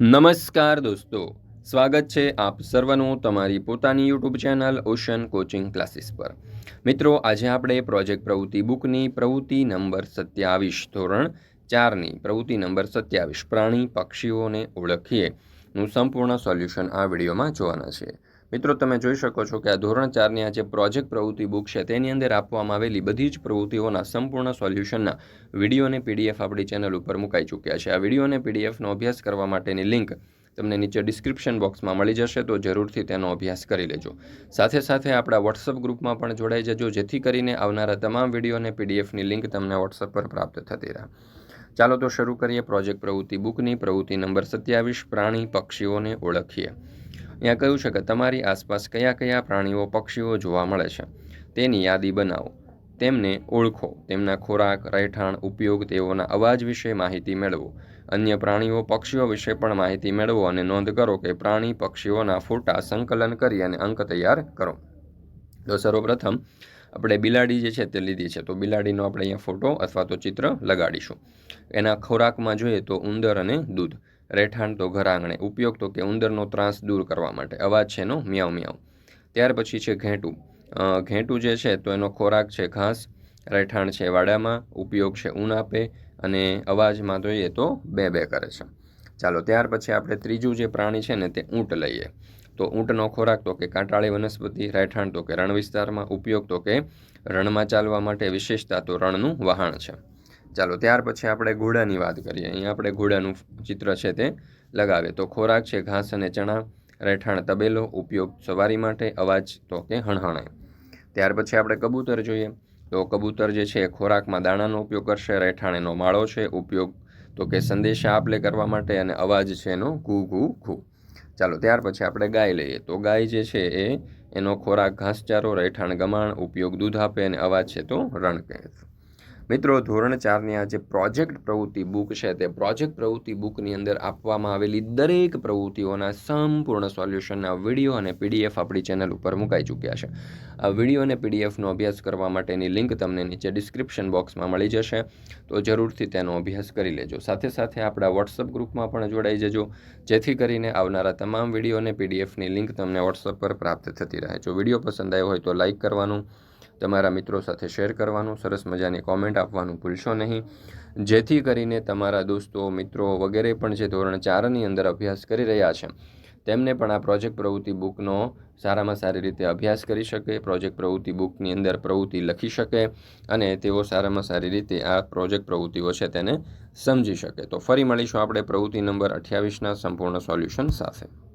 નમસ્કાર દોસ્તો, સ્વાગત છે આપ સર્વનું તમારી પોતાની YouTube channel ocean coaching classes પર. મિત્રો, આજે આપણે પ્રોજેક્ટ પ્રવૃત્તિ બુકની પ્રવૃત્તિ નંબર સત્યાવીસ ધોરણ ચારની પ્રવૃત્તિ નંબર સત્યાવીસ પ્રાણી પક્ષીઓને ઓળખીએ. નું સંપૂર્ણ સોલ્યુશન આ વિડીયોમાં જોવાના છે. મિત્રો, તમે જોઈ શકો છો કે આ ધોરણ ચારની આ જે પ્રોજેક્ટ પ્રવૃત્તિ બુક છે, તેની અંદર આપવામાં આવેલી બધી જ પ્રવૃત્તિઓના સંપૂર્ણ સોલ્યુશનના વીડિયો અને પીડીએફ આપણી ચેનલ ઉપર મુકાઈ ચૂક્યા છે. આ વીડિયો અને પીડીએફનો અભ્યાસ કરવા માટેની લિંક તમને નીચે ડિસ્ક્રિપ્શન બોક્સમાં મળી જશે, તો જરૂરથી તેનો અભ્યાસ કરી લેજો. સાથે સાથે આપણા વોટ્સઅપ ગ્રુપમાં પણ જોડાઈ જજો, જેથી કરીને આવનારા તમામ વીડિયો અને પીડીએફની લિંક તમને વોટ્સઅપ પર પ્રાપ્ત થતી રહે. ચાલો તો શરૂ કરીએ પ્રોજેક્ટ પ્રવૃત્તિ બુકની. પ્રવૃત્તિ નંબર સત્યાવીસ, પ્રાણી પક્ષીઓને ઓળખીએ. અહીંયા કહ્યું છે કે તમારી આસપાસ કયા કયા પ્રાણીઓ, પક્ષીઓ જોવા મળે છે, તેની યાદી બનાવો. તેમને ઓળખો. તેમના ખોરાક, રહેઠાણ, ઉપયોગ, તેઓના અવાજ વિશે માહિતી મેળવો. અન્ય પ્રાણીઓ, પક્ષીઓ વિશે પણ માહિતી મેળવો અને નોંધ કરો કે પ્રાણી પક્ષીઓના ફોટા સંકલન કરી અને અંક તૈયાર કરો. તો સર્વપ્રથમ આપણે બિલાડી જે છે તે લીધી છે. તો બિલાડીનો આપણે અહીંયા ફોટો અથવા તો ચિત્ર લગાડીશું. એના ખોરાકમાં જોઈએ તો ઉંદર અને દૂધ. રહેઠાણ તો ઘર આંગણે ઉપયોગ તો કે ઉંદરનો ત્રાસ દૂર કરવા માટે. અવાજ છે એનો મ્યાઉ મ્યાઉ. ત્યાર પછી છે ઘેંટું. ઘેંટું જે છે તો એનો ખોરાક છે ઘાસ, રહેઠાણ છે વાડામાં, ઉપયોગ છે ઊન આપે અને અવાજમાં જોઈએ તો બે બે કરે છે. ચાલો, ત્યાર પછી આપણે ત્રીજું જે પ્રાણી છે ને તે ઊંટ લઈએ. તો ઊંટનો ખોરાક તો કે કાંટાળી વનસ્પતિ, રહેઠાણ તો કે રણ વિસ્તારમાં ઉપયોગ તો કે રણમાં ચાલવા માટે વિશેષતા તો રણનું વહાણ છે. ચાલો, ત્યાર પછી આપણે ઘોડાની વાત કરીએ. અહીંયા આપણે ઘોડાનું ચિત્ર છે તે લગાવે તો ખોરાક છે ઘાસ અને ચણા, રહેઠાણ, તબેલો, ઉપયોગ, સવારી માટે, અવાજ, તો કે હણહણાય ત્યાર પછી આપણે કબૂતર જોઈએ. તો કબૂતર જે છે, ખોરાકમાં દાણાનો ઉપયોગ કરશે રહેઠાણ એનો માળો છે, ઉપયોગ, તો કે સંદેશા આપલે કરવા માટે અને અવાજ છે એનો ઘૂ ઘૂ ઘૂ. ચાલો, ત્યાર પછી આપણે ગાય લઈએ. તો ગાય જે છે એ, એનો ખોરાક ઘાસચારો, રહેઠાણ, ગમાણ, ઉપયોગ, દૂધ આપે અને અવાજ છે તો રણકે મિત્રો, ધોરણ ચારની આ જે પ્રોજેક્ટ પ્રવૃત્તિ બુક છે, તે પ્રોજેક્ટ પ્રવૃત્તિ બુકની અંદર આપવામાં આવેલી દરેક પ્રવૃત્તિઓના સંપૂર્ણ સોલ્યુશનના વીડિયો અને પીડીએફ આપણી ચેનલ ઉપર મુકાઈ ચૂક્યા છે. આ વીડિયો અને પીડીએફનો અભ્યાસ કરવા માટેની લિંક તમને નીચે ડિસ્ક્રિપ્શન બોક્સમાં મળી જશે, તો જરૂરથી તેનો અભ્યાસ કરી લેજો. સાથે સાથે આપણા વોટ્સઅપ ગ્રુપમાં પણ જોડાઈ જજો, જેથી કરીને આવનારા તમામ વીડિયો અને પીડીએફની લિંક તમને વોટ્સઅપ પર પ્રાપ્ત થતી રહે. જો વીડિયો પસંદ આવ્યો હોય તો લાઇક કરવાનું તમારા મિત્રો સાથે શેર કરવાનું, સરસ મજાની કોમેન્ટ આપવાનું ભૂલશો નહીં. જેથી કરીને તમારા દોસ્તો, મિત્રો વગેરે પણ જે ધોરણ ચારની અંદર અભ્યાસ કરી રહ્યા છે, તેમને પણ આ પ્રોજેક્ટ પ્રવૃત્તિ બુકનો સારામાં સારી રીતે અભ્યાસ કરી શકે પ્રોજેક્ટ પ્રવૃત્તિ બુકની અંદર પ્રવૃત્તિ લખી શકે અને તેઓ સારામાં સારી રીતે આ પ્રોજેક્ટ પ્રવૃત્તિઓ છે તેને સમજી શકે. તો ફરી મળીશું આપણે પ્રવૃત્તિ નંબર અઠ્યાવીસના સંપૂર્ણ સોલ્યુશન સાથે.